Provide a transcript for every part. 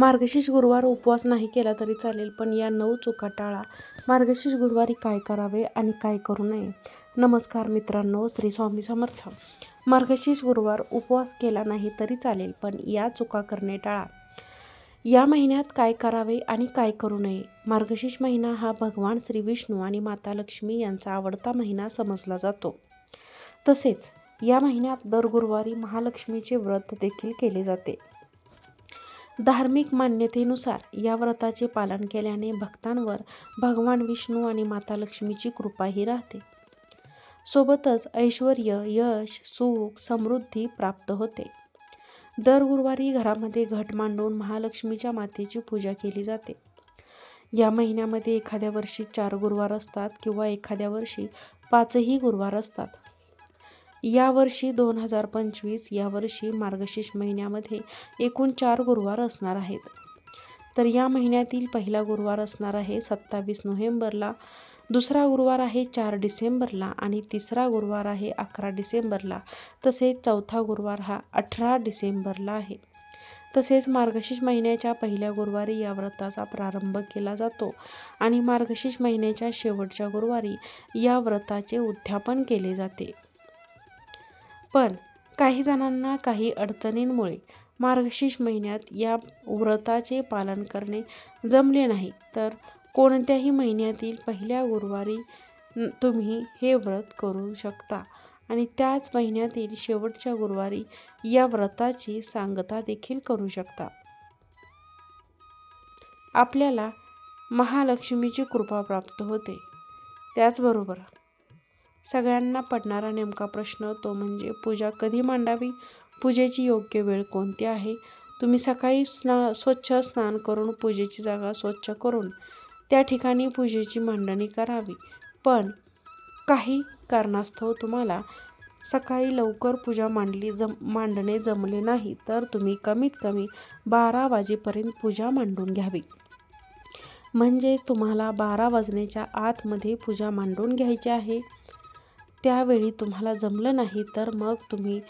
मार्गशीर्ष गुरुवार उपवास नाही केला तरी चालेल पण या नऊ चुका टाळा. मार्गशीर्ष गुरुवारी काय करावे आणि काय करू नये? नमस्कार मित्रांनो श्री स्वामी समर्थ. मार्गशीर्ष गुरुवार उपवास केला नाही तरी चालेल पण या चुका करणे टाळा. या महिन्यात काय करावे आणि काय करू नये? मार्गशीर्ष महिना हा भगवान श्री विष्णू आणि माता लक्ष्मी यांचा आवडता महिना समजला जातो. तसेच या महिन्यात दर गुरुवारी महालक्ष्मीचे व्रत देखील केले जाते. धार्मिक मान्यतेनुसार या व्रताचे पालन केल्याने भक्तांवर भगवान विष्णू आणि माता लक्ष्मीची कृपाही राहते. सोबतच ऐश्वर यश सुख समृद्धी प्राप्त होते. दर गुरुवारी घरामध्ये घट मांडून महालक्ष्मीच्या मातेची पूजा केली जाते. या महिन्यामध्ये एखाद्या वर्षी चार गुरुवार असतात किंवा एखाद्या वर्षी पाचही गुरुवार असतात. यावर्षी दोन हजार पंचवीस यावर्षी मार्गशीर्ष महिन्यामध्ये एकूण चार गुरुवार असणार आहेत. तर या महिन्यातील पहिला गुरुवार असणार आहे सत्तावीस नोव्हेंबरला दुसरा गुरुवार आहे चार डिसेंबरला आणि तिसरा गुरुवार आहे अकरा डिसेंबरला. तसेच चौथा गुरुवार हा अठरा डिसेंबरला आहे. तसेच मार्गशीर्ष महिन्याच्या पहिल्या गुरुवारी या व्रताचा प्रारंभ केला जातो आणि मार्गशीर्ष महिन्याच्या शेवटच्या गुरुवारी या व्रताचे उद्यापन केले जाते. पण काही जणांना काही अडचणींमुळे मार्गशीर्ष महिन्यात या व्रताचे पालन करणे जमले नाही. तर कोणत्याही महिन्यातील पहिल्या गुरुवारी तुम्ही हे व्रत करू शकता आणि त्याच महिन्यातील शेवटच्या गुरुवारी या व्रताची सांगता देखील करू शकता. आपल्याला महालक्ष्मीची कृपा प्राप्त होते. त्याचबरोबर सगळ्यांना पडणारा नेमका प्रश्न तो म्हणजे पूजा कधी मांडावी? पूजेची योग्य वेळ कोणती आहे? तुम्ही सकाळी स्ना स्वच्छ स्नान करून पूजेची जागा स्वच्छ करून त्या ठिकाणी पूजेची मांडणी करावी. पण काही कारणास्तव तुम्हाला सकाळी लवकर पूजा मांडली जम मांडणे जमले नाही तर तुम्ही कमीत कमी बारा वाजेपर्यंत पूजा मांडून घ्यावी. म्हणजेच तुम्हाला बारा वाजण्याच्या आतमध्ये पूजा मांडून घ्यायची आहे. त्यावेळी तुम्हाला जमलं नाही तर मग तुम्ही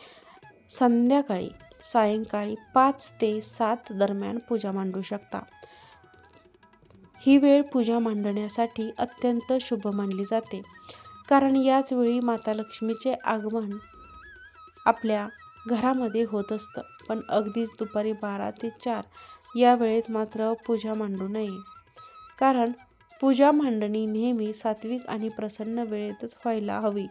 संध्याकाळी सायंकाळी पाच ते सात दरम्यान पूजा मांडू शकता. ही वेळ पूजा मांडण्यासाठी अत्यंत शुभ मानली जाते. कारण याच वेळी माता लक्ष्मीचे आगमन आपल्या घरामध्ये होत असतं. पण अगदीच दुपारी बारा ते चार या वेळेत मात्र पूजा मांडू नये. कारण पूजा मांडणी नेहमी सात्विक आणि प्रसन्न वेळेतच व्हायला हवी.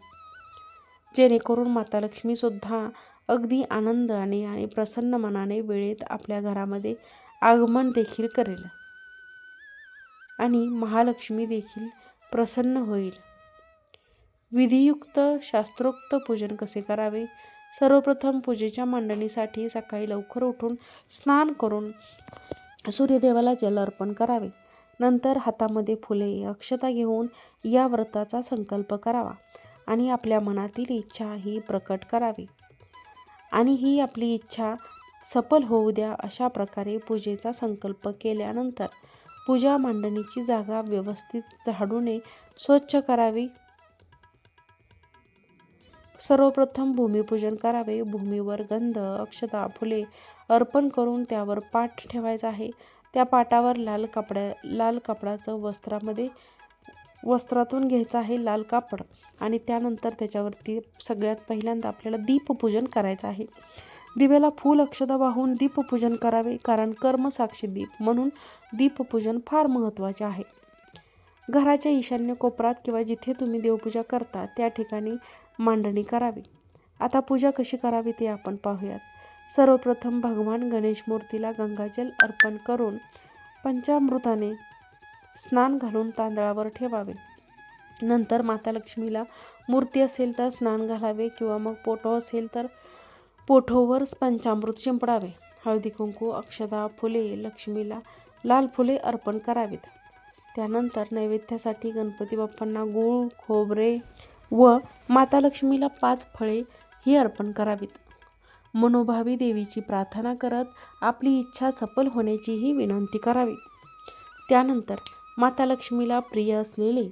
जेणेकरून माता लक्ष्मीसुद्धा अगदी आनंदाने आणि प्रसन्न मनाने वेळेत आपल्या घरामध्ये आगमन देखील करेल. आणि महालक्ष्मी देखील प्रसन्न होईल. विधियुक्त शास्त्रोक्त पूजन कसे करावे? सर्वप्रथम पूजेच्या मांडणीसाठी सकाळी लवकर उठून स्नान करून सूर्यदेवाला जल अर्पण करावे. नंतर हातामध्ये फुले अक्षता घेऊन या व्रताचा संकल्प करावा. आणि आपल्या मनातील इच्छा ही प्रकट करावी. आणि ही आपली इच्छा सफल होऊ द्या अशा प्रकारे पूजेचा संकल्प केल्यानंतर पूजा मांडणीची जागा व्यवस्थित झाडूने स्वच्छ करावी. सर्वप्रथम भूमिपूजन करावे. भूमीवर गंध अक्षता फुले अर्पण करून त्यावर पाठ ठेवायचा आहे. त्या पाटावर लाल कपड्या लाल कपडाचं वस्त्रामध्ये वस्त्रातून घ्यायचं आहे लाल कापड आणि त्यानंतर त्याच्यावरती सगळ्यात पहिल्यांदा आपल्याला दीपपूजन करायचं आहे. दिव्याला फूल अक्षदा वाहून दीपपूजन करावे कारण कर्मसाक्षी दीप म्हणून दीपपूजन फार महत्त्वाचे आहे. घराच्या ईशान्य कोपरात किंवा जिथे तुम्ही देवपूजा करता त्या ठिकाणी मांडणी करावी. आता पूजा कशी करावी ते आपण पाहूयात. सर्वप्रथम भगवान गणेश मूर्तीला गंगाजल अर्पण करून पंचामृताने स्नान घालून तांदळावर ठेवावे. नंतर माता लक्ष्मीला मूर्ती असेल तर स्नान घालावे किंवा मग पोटो असेल तर पोठोवर पंचामृत शिंपडावे. हळदी कुंकू अक्षदा फुले लक्ष्मीला लाल फुले अर्पण करावीत. त्यानंतर नैवेद्यासाठी गणपती बाप्पांना गूळ खोबरे व माता लक्ष्मीला पाच फळे ही अर्पण करावीत. मनोभावी देवीची प्रार्थना करत आपली इच्छा सफल होण्याचीही विनंती करावी. त्यानंतर माता लक्ष्मीला प्रिय असलेले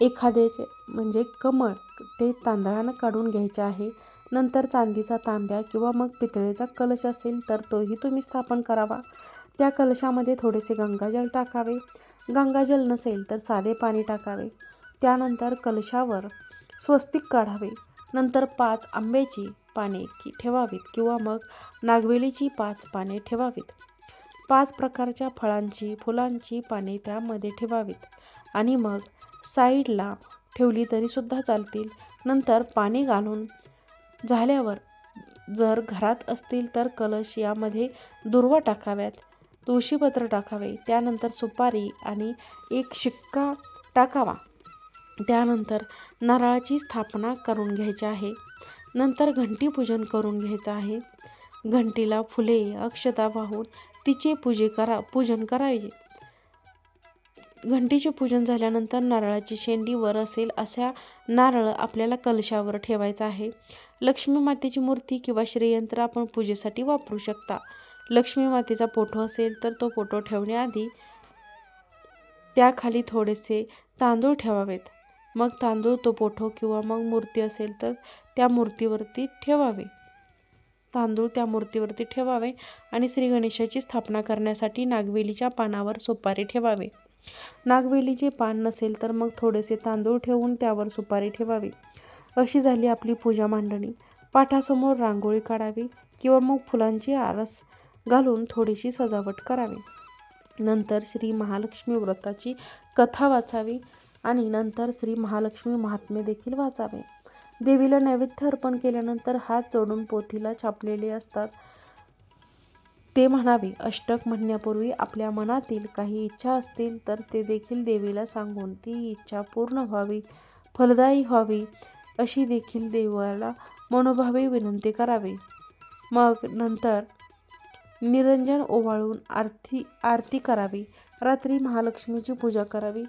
एखाद्याचे म्हणजे कमळ ते तांदळानं काढून घ्यायचे आहे. नंतर चांदीचा तांब्या किंवा मग पितळेचा कलश असेल तर तोही तुम्ही स्थापन करावा. त्या कलशामध्ये थोडेसे गंगाजल टाकावे. गंगाजल नसेल तर साधे पाणी टाकावे. त्यानंतर कलशावर स्वस्तिक काढावे. नंतर पाच आंब्याची पाने की ठेवावीत किंवा मग नागवेलीची पाच पाने ठेवावीत. पाच प्रकारच्या फळांची फुलांची पाने त्यामध्ये ठेवावीत. आणि मग साईडला ठेवली तरीसुद्धा चालतील. नंतर पाणी घालून झाल्यावर जर घरात असतील तर कलश यामध्ये दुर्वा टाकाव्यात तुळशीपत्र टाकावे त्यानंतर सुपारी आणि एक शिक्का टाकावा. त्यानंतर नारळाची स्थापना करून घ्यायची आहे. नंतर घंटी पूजन करून घ्यायचं आहे. घंटीला फुले अक्षता वाहून तिचे पूजे करा पूजन करायचे घंटीचे पूजन झाल्यानंतर नारळाची शेंडी वर असेल अशा नारळ आपल्याला कलशावर ठेवायचा आहे. लक्ष्मी मातेची मूर्ती किंवा श्रीयंत्र आपण पूजेसाठी वापरू शकता. लक्ष्मी मातेचा फोटो असेल तर तो फोटो ठेवण्याआधी त्याखाली थोडेसे तांदूळ ठेवावेत. मग तांदूळ तो पोठो किंवा मग मूर्ती असेल तर त्या मूर्तीवरती ठेवावे. तांदूळ त्या मूर्तीवरती ठेवावे आणि श्री गणेशाची स्थापना करण्यासाठी नागवेलीच्या पानावर सुपारी ठेवावे. नागवेलीचे पान नसेल तर मग थोडेसे तांदूळ ठेवून त्यावर सुपारी ठेवावी. अशी झाली आपली पूजा मांडणी. पाठासमोर रांगोळी काढावी किंवा मग फुलांची आरस घालून थोडीशी सजावट करावी. नंतर श्री महालक्ष्मी व्रताची कथा वाचावी आणि नंतर श्री महालक्ष्मी महात्मे देखील वाचावे. देवीला नैवेद्य अर्पण केल्यानंतर हात जोडून पोथीला छापलेले असतात. ते म्हणावे अष्टक म्हणण्यापूर्वी आपल्या मनातील काही इच्छा असतील तर ते देखील देवीला सांगून ती इच्छा पूर्ण व्हावी फलदायी व्हावी अशी देखील देवाला मनोभावे विनंती करावी. मग नंतर निरंजन ओवाळून आरती आरती करावी. रात्री महालक्ष्मीची पूजा करावी.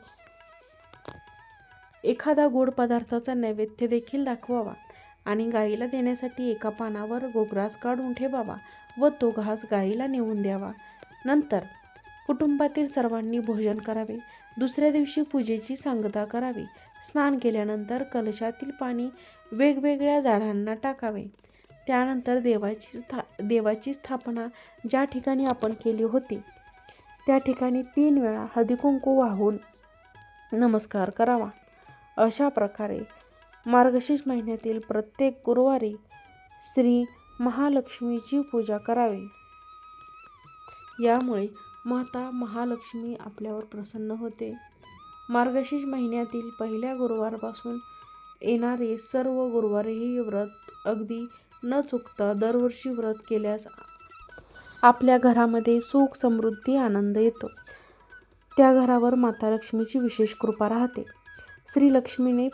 एखादा गोड पदार्थाचा नैवेद्य देखील दाखवावा आणि गाईला देण्यासाठी एका पानावर गोग्रास काढून ठेवावा व तो घास गाईला नेऊन द्यावा. नंतर कुटुंबातील सर्वांनी भोजन करावे. दुसऱ्या दिवशी पूजेची सांगता करावी. स्नान केल्यानंतर कलशातील पाणी वेगवेगळ्या झाडांना टाकावे. त्यानंतर देवाची स्था देवाची स्थापना ज्या ठिकाणी आपण केली होती त्या ठिकाणी तीन वेळा हळदीकुंकू वाहून नमस्कार करावा. अशा प्रकारे मार्गशीर्ष महिन्यातील प्रत्येक गुरुवारी श्री महालक्ष्मीची पूजा करावी. यामुळे माता महालक्ष्मी आपल्यावर प्रसन्न होते. मार्गशीर्ष महिन्यातील पहिल्या गुरुवारपासून येणारे सर्व गुरुवारीही व्रत अगदी न चुकता दरवर्षी व्रत केल्यास आपल्या घरामध्ये सुख समृद्धी आनंद येतो. त्या घरावर माता लक्ष्मीची विशेष कृपा राहते. श्रीलक्ष्मीने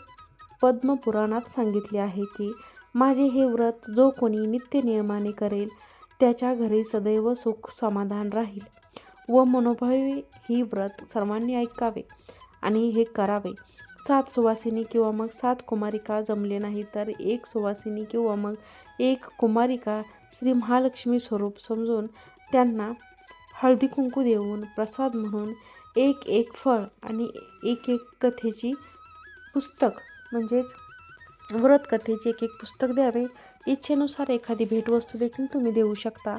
पद्मपुराणात सांगितले आहे की माझे हे व्रत जो कोणी नित्य नियमाने करेल त्याच्या घरी सदैव सुख समाधान राहील व मनोभावी ही व्रत सर्वांनी ऐकावे आणि हे करावे. सात सुवासिनी किंवा मग सात कुमारिका जमले नाही तर एक सुवासिनी किंवा मग एक कुमारिका श्री महालक्ष्मी स्वरूप समजून त्यांना हळदी कुंकू देऊन प्रसाद म्हणून एक एक फळ आणि एक एक कथेची पुस्तक म्हणजेच व्रतकथेचे एक एक पुस्तक द्यावे. इच्छेनुसार एखादी भेटवस्तू देखील तुम्ही देऊ शकता.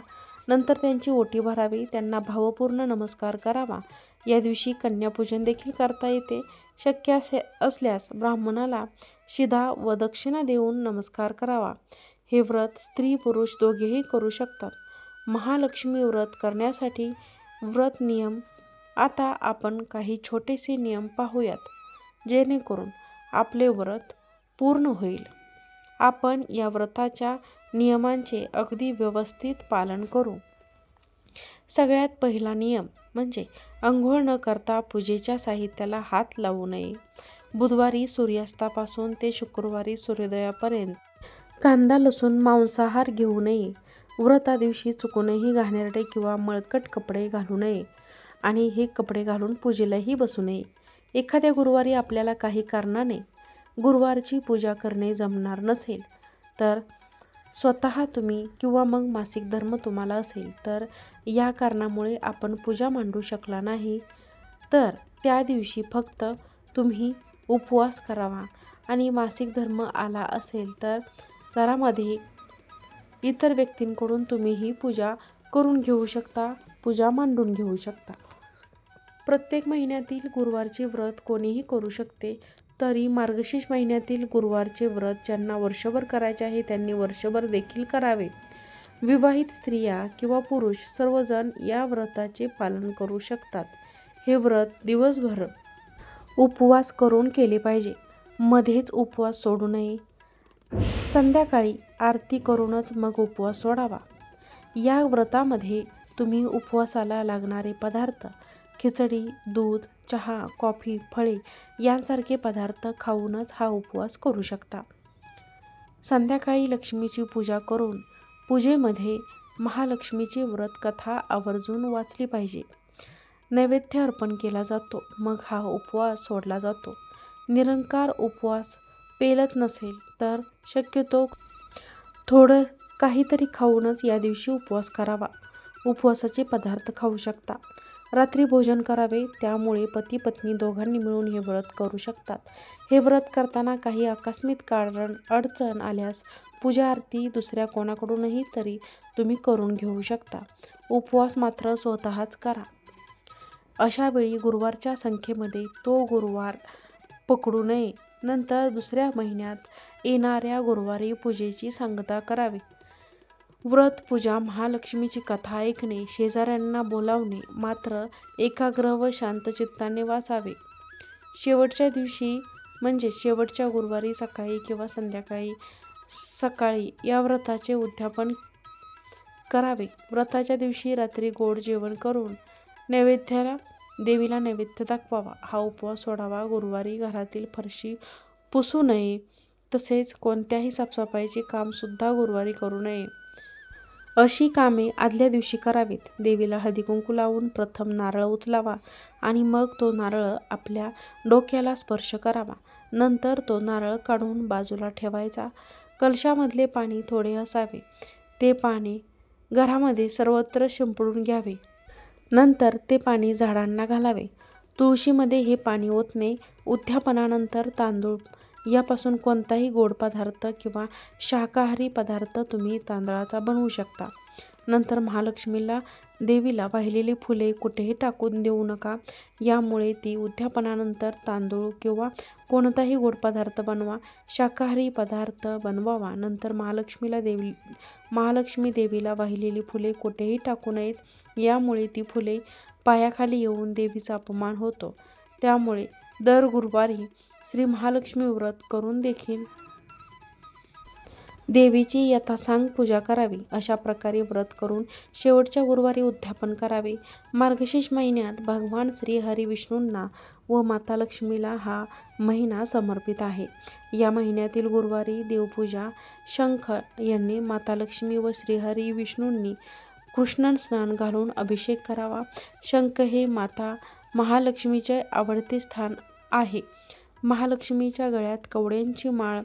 नंतर त्यांची ओटी भरावी त्यांना भावपूर्ण नमस्कार करावा. या दिवशी कन्यापूजन देखील करता येते. शक्य असे असल्यास ब्राह्मणाला शिधा व दक्षिणा देऊन नमस्कार करावा. हे व्रत स्त्री पुरुष दोघेही करू शकतात. महालक्ष्मी व्रत करण्यासाठी व्रत नियम. आता आपण काही छोटेसे नियम पाहूयात. जेणेकरून आपले व्रत पूर्ण होईल. आपण या व्रताच्या नियमांचे अगदी व्यवस्थित पालन करू. सगळ्यात पहिला नियम म्हणजे अंघोळ न करता पूजेच्या साहित्याला हात लावू नये. बुधवारी सूर्यास्तापासून ते शुक्रवारी सूर्योदयापर्यंत कांदा लसूण मांसाहार घेऊ नये. व्रता दिवशी चुकूनही घाणेरडे किंवा मळकट कपडे घालू नये आणि हे कपडे घालून पूजेलाही बसू नये. एखाद्या गुरुवारी आपल्याला काही कारणाने गुरुवारची पूजा करणे जमणार नसेल तर स्वतः तुम्ही किंवा मग मासिक धर्म तुम्हाला असेल तर या कारणामुळे आपण पूजा मांडू शकला नाही. तर त्या दिवशी फक्त तुम्ही उपवास करावा आणि मासिक धर्म आला असेल तर घरामध्ये इतर व्यक्तींकडून तुम्ही ही पूजा करून घेऊ शकता पूजा मांडून घेऊ शकता. प्रत्येक महिन्यातील गुरुवारचे व्रत कोणीही करू शकते. तरी मार्गशीर्ष महिन्यातील गुरुवारचे व्रत ज्यांना वर्षभर करायचे आहे त्यांनी वर्षभर देखील करावे. विवाहित स्त्रिया किंवा पुरुष सर्वजण या व्रताचे पालन करू शकतात. हे व्रत दिवसभर उपवास करून केले पाहिजे. मध्येच उपवास सोडू नये. संध्याकाळी आरती करूनच मग उपवास सोडावा. या व्रतामध्ये तुम्ही उपवासाला लागणारे पदार्थ खिचडी दूध चहा कॉफी फळे यांसारखे पदार्थ खाऊनच हा उपवास करू शकता. संध्याकाळी लक्ष्मीची पूजा करून पूजेमध्ये महालक्ष्मीची व्रत कथा आवर्जून वाचली पाहिजे. नैवेद्य अर्पण केला जातो मग हा उपवास सोडला जातो. निरंकार उपवास पेलत नसेल तर शक्यतो थोडं काहीतरी खाऊनच या दिवशी उपवास करावा. उपवासाचे पदार्थ खाऊ शकता. रात्री भोजन करावे त्यामुळे पती पत्नी दोघांनी मिळून हे व्रत करू शकतात. हे व्रत करताना काही आकस्मिक कारण अडचण आल्यास पूजा आरती दुसऱ्या कोणाकडूनही तरी तुम्ही करून घेऊ शकता. उपवास मात्र स्वतःच करा. अशावेळी गुरुवारच्या संख्येमध्ये तो गुरुवार पकडू नये. नंतर दुसऱ्या महिन्यात येणाऱ्या गुरुवारी पूजेची सांगता करावी. व्रत पूजा महालक्ष्मीची कथा ऐकणे शेजाऱ्यांना बोलावणे मात्र एकाग्र व शांतचित्ताने वाचावे. शेवटच्या दिवशी म्हणजे शेवटच्या गुरुवारी सकाळी किंवा संध्याकाळी सकाळी या व्रताचे उद्यापन करावे. व्रताच्या दिवशी रात्री गोड जेवण करून नैवेद्याला देवीला नैवेद्य दाखवावा. हा उपवास सोडावा. गुरुवारी घरातील फरशी पुसू नये. तसेच कोणत्याही साफसफाईचे कामसुद्धा गुरुवारी करू नये. अशी कामे आदल्या दिवशी करावीत. देवीला हळदीकुंकू लावून प्रथम नारळ उचलावा आणि मग तो नारळ आपल्या डोक्याला स्पर्श करावा. नंतर तो नारळ काढून बाजूला ठेवायचा. कलशामधले पाणी थोडे असावे. ते पाणी घरामध्ये सर्वत्र शिंपडून घ्यावे. नंतर ते पाणी झाडांना घालावे. तुळशीमध्ये हे पाणी ओतणे उद्यापनानंतर तांदूळ यापासून कोणताही गोड पदार्थ किंवा शाकाहारी पदार्थ तुम्ही तांदळाचा बनवू शकता. नंतर महालक्ष्मीला देवीला वाहिलेली फुले कुठेही टाकून देऊ नका. यामुळे ती उद्यापनानंतर तांदूळ किंवा कोणताही गोड पदार्थ बनवा. शाकाहारी पदार्थ बनवावा. नंतर महालक्ष्मीला देवी महालक्ष्मी देवीला वाहिलेली फुले कुठेही टाकू नयेत. यामुळे ती फुले पायाखाली येऊन देवीचा अपमान होतो. त्यामुळे दर गुरुवारी श्री महालक्ष्मी व्रत करून देखील देवीची यथासांग पूजा करावी अशा प्रकारे व्रत करून शेवटच्या गुरुवारी उद्यापन करावे. मार्गशीर्ष महिन्यात भगवान श्री हरी विष्णूंना व माता लक्ष्मीला हा महिना समर्पित आहे. या महिन्यातील गुरुवारी देवपूजा शंख यांनी माता लक्ष्मी व श्रीहरी विष्णूंनी कृष्ण स्नान घालून अभिषेक करावा. शंख हे माता महालक्ष्मीचे आवडते स्थान आहे. महालक्ष्मीच्या गळ्यात कवड्यांची माळ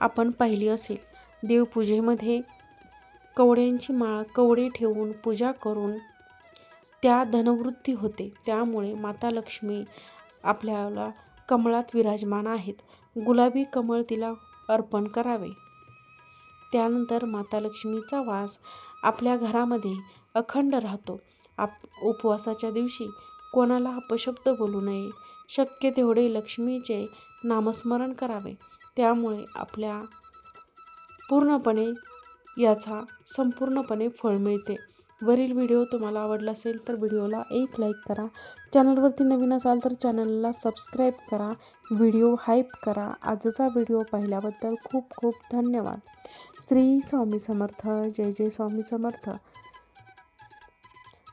आपण पाहिली असेल. देवपूजेमध्ये कवड्यांची माळ कवडे ठेवून पूजा करून त्या धनवृत्ती होते. त्यामुळे माता लक्ष्मी आपल्याला कमळात विराजमान आहेत. गुलाबी कमळ तिला अर्पण करावे. त्यानंतर माता लक्ष्मीचा वास आपल्या घरामध्ये अखंड राहतो. आप उपवासाच्या दिवशी कोणाला अपशब्द बोलू नये शक्य तेवढे लक्ष्मीचे नामस्मरण करावे. त्यामुळे आपल्या पूर्णपणे याचा संपूर्णपणे फळ मिळते. वरील व्हिडिओ तुम्हाला आवडला असेल तर व्हिडिओला एक लाईक करा. चॅनलवरती नवीन असाल तर चॅनलला सबस्क्राईब करा. व्हिडिओ हाईप करा. आजचा व्हिडिओ पाहिल्याबद्दल खूप खूप धन्यवाद. श्री स्वामी समर्थ. जय जय स्वामी समर्थ.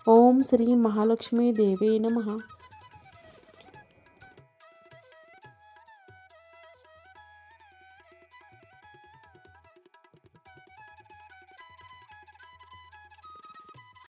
ओम श्री महालक्ष्मी देवे नमः.